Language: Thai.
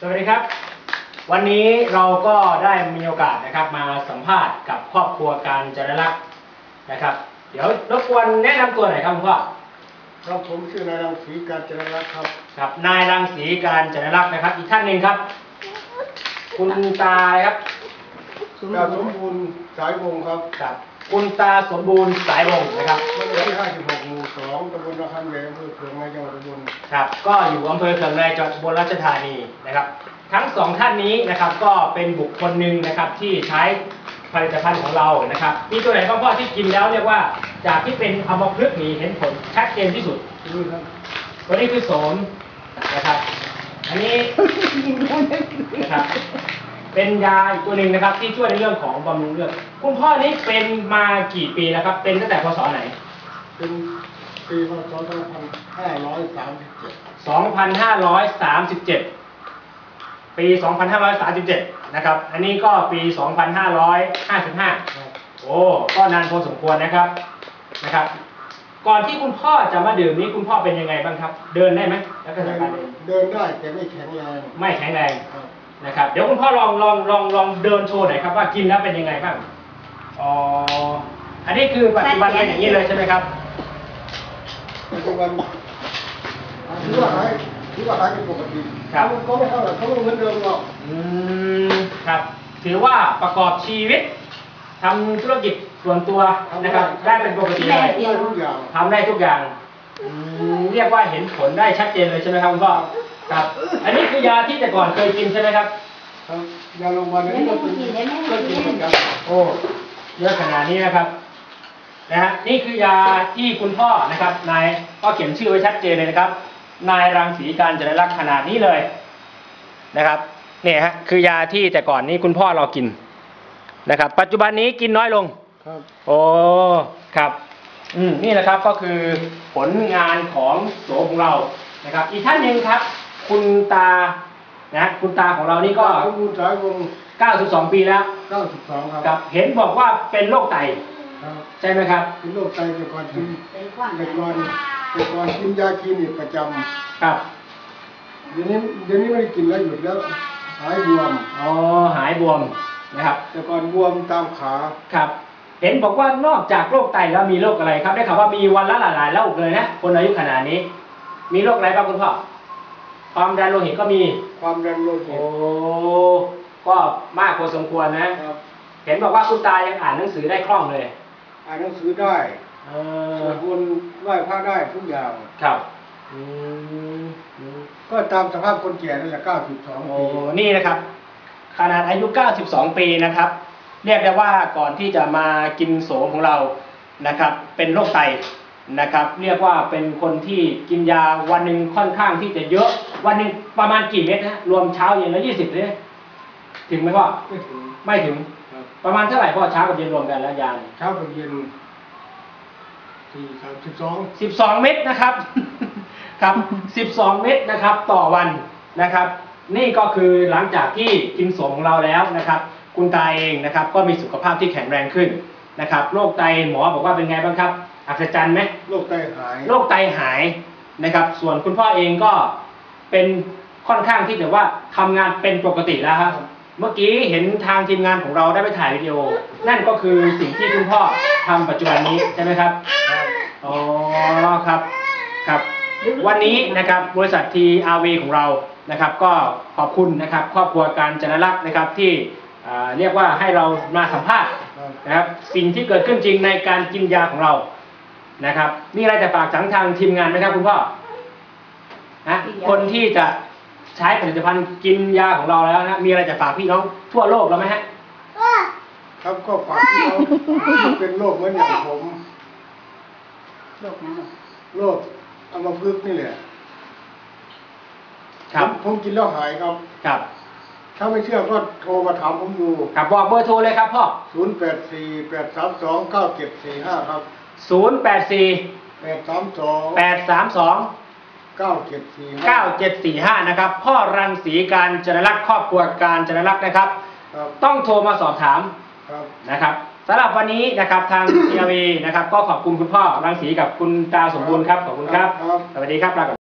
สวัสดีครับ วันนี้เราก็ได้มีโอกาสนะครับมาสัมภาษณ์กับครอบครัวการจรลักษณ์นะครับ เดี๋ยวรบกวนแนะนำตัวหน่อยครับคุณพ่อครับผมชื่อนายรังสีการจรรัตน์ครับครับนายรังสีการจรลักษณ์นะครับ อีกท่านหนึ่งครับ คุณตาอะไรครับดาวสมบูรณ์สายวงศ์ครับครับ คุณตาสมบูรณ์สายวงศ์นะครับบ้านเลขที่56หมู่2ตำบลระคันใหญ่อำเภอเขืองในจังหวัดอุบลครับก็อยู่อำเภอเขืองในจังหวัดอุบลราชธานีนะครับ ทั้งสองท่านนี้นะครับก็เป็นบุคคลหนึ่งนะครับที่ใช้ผลิตภัณฑ์ของเรานะครับ มีตัวไหนบ้างพ่อที่กินแล้วเรียกว่าจากที่เป็นอัมพฤกษ์นี้เห็นผลชัดเจนที่สุดนี่ครับตัวนี้คือโสมนะครับ อันนี้นะครับ เป็นยาอีกตัวหนึ่งนะครับ ที่ช่วยในเรื่องของบำรุงเลือดคุณพ่อนี้เป็นมากี่ปีแล้วครับ เป็นตั้งแต่พศไหน เป็นปีพศ2537 2537 ปี 2537 นะครับ อันนี้ก็ปี 2555 ครับโอ้ ก็นานพอสมควรนะครับ นะครับ ก่อนที่คุณพ่อจะมาดื่มนี้คุณพ่อเป็นยังไงบ้างครับ เดินได้ไหมแล้วก็เดิสานการเดินเดินได้แต่ไม่แข็งแรงไม่แข็งแรง ครับ นะครับ เดี๋ยวคุณพ่อลองลองลองลองเดินโชว์หน่อยครับว่ากินแล้วเป็นยังไงบ้างอ๋ออันนี้คือปัจจุบันเป็นอย่างนี้เลยใช่ไหมครับปัจจุบันถือว่าหายถือว่าหายเป็นปกติครับเขาไม่เท่าไหร่เขาไม่เหมือนเดิมหรอกอืมครับ ถือว่าประกอบชีวิตทำธุรกิจส่วนตัวนะครับได้เป็นปกติเลยได้ทุกอย่างทำได้ทุกอย่างอืมเรียกว่าเห็นผลได้ชัดเจนเลยใช่ไหมครับคุณพ่อ ครับ อันนี้คือยาที่แต่ก่อนเคยกินใช่ไหมครับ ครับยาโรงพยาบาลนี้ก็เป็นก็กินเหมือนกันโอ้เยอะขนาดนี้นะครับ นะฮะนี่คือยาที่คุณพ่อนะครับนายก็เขียนชื่อไว้ชัดเจนเลยนะครับ นายรังสีการจรลักษณ์ขนาดนี้เลยนะครับเนี่ยฮะคือยาที่แต่ก่อนนี้คุณพ่อเรากินนะครับ ปัจจุบันนี้กินน้อยลงครับโอ้ครับอืมนี่แหละครับก็คือผลงานของโสของเรานะครับ อีกท่านหนึ่งครับ คุณตานะคุณตาของเรานี่ก็ สมบูรณ์สายวงศ์92 ปีแล้ว92ครับครับ เห็นบอกว่าเป็นโรคไตครับใช่ไหมครับ เป็นโรคไตแต่ก่อนกินเป็นความแต่ก่อนแต่ก่อนกินยาคลินิกประจครับำเดี๋ยวนี้เดี๋ยวนี้ไม่ได้กินแล้วหยุดแล้วหายบวม อ๋อ หายบวมนะครับ แต่ก่อนบวมตามขาครับ เห็นบอกว่านอกจากโรคไตแล้วมีโรคอะไรครับ ได้ข่าวว่ามีวันละหลายๆโรคเลยนะ คนอายุขนาดนี้ มีโรคอะไรบ้างคุณพ่อ ความดันโลหิตก็มี ความดันโลหิโอ้ตก็มากพอสมควรนะ ครับ เห็นบอกว่าคุณตายังอ่านหนังสือได้คล่องเลยอ่านหนังสือได้เอสอวดมนต์ไหว้พระได้ทุกอย่าง ครับอืมอืมก็ตามสภาพคนแก่นั่นแหละ92โอ้ปีนี่นะครับ ขนาดอายุ 92 ปีนะครับ เรียกได้ว่าก่อนที่จะมากินโสมของเรานะครับ เป็นโรคไต นะครับ เรียกว่าเป็นคนที่กินยาวันหนึ่งค่อนข้างที่จะเยอะ วันหนึ่งประมาณกี่เม็ดนะรวมเช้าเย็นแล้วยี่สิบเลยถึงไหมพ่อไม่ถึงไม่ถึงครับประมาณเท่าไหร่พ่อเช้ากับเย็นรวมกันแล้วยาเนี่ยเช้ากับเย็นสี่สามสิบสองสิบสองเม็ดนะครับ ครับสิบสองเม็ดนะครับ ต่อวันนะครับ นี่ก็คือหลังจากที่กินโสมของเราแล้วนะครับ คุณตาเองนะครับ ก็มีสุขภาพที่แข็งแรงขึ้นนะครับโรคไตหมอบอกว่าเป็นไงบ้างครับ อัศจรรย์ไหมโรคไตหายโรคไตหายนะครับ ส่วนคุณพ่อเองก็เป็นค่อนข้างที่จะว่าทำงานเป็นปกติแล้วครับ เมื่อกี้เห็นทางทีมงานของเราได้ไปถ่ายวิดีโอ นั่นก็คือสิ่งที่คุณพ่อทำปัจจุบันนี้ใช่ไหมครับอ๋อครับครับ วันนี้นะครับบริษัท TRV ของเรานะครับ ก็ขอบคุณนะครับครอบครัวการจนรักษ์นะครับที่อ่าเรียกว่าให้เรามาสัมภาษณ์ครับนะครับสิ่งที่เกิดขึ้นจริงในการกินยาของเรา นะครับ มีอะไรจะฝากถึงทางทีมงานไหมครับคุณพ่อนะคนที่จะใช้ผลิตภัณฑ์กินยาของเราแล้วนะมีอะไรจะฝากพี่น้องทั่วโลกแล้วไหมฮะครับก็ฝากพี่น้องที่เป็นโรคเหมือนอย่างผมโรคนั้นหรอโรคอัมพฤกษ์นี่แหละครับผมผมกินแล้วหายครับ ครับ ถ้าไม่เชื่อก็โทรมาถามผมดู ครับบอกเบอร์โทรเลยครับพ่อ 0 8 4 8 3 2 9 7 4 5 ครับ 0 8 4 8 3 2 8 3 2 9 7 4 5 9745นะครับ พ่อรังสีการจรลักษณ์ครอบครัวการจรลักษณ์นะครับ ครับต้องโทรมาสอบถามครับนะครับสำหรับวันนี้นะครับทางทีวีนะครับ ก็ขอบคุณคุณพ่อรังสีกับคุณตาสมบูรณ์ครับขอบคุณครับ ครับ สวัสดีครับลาก่อน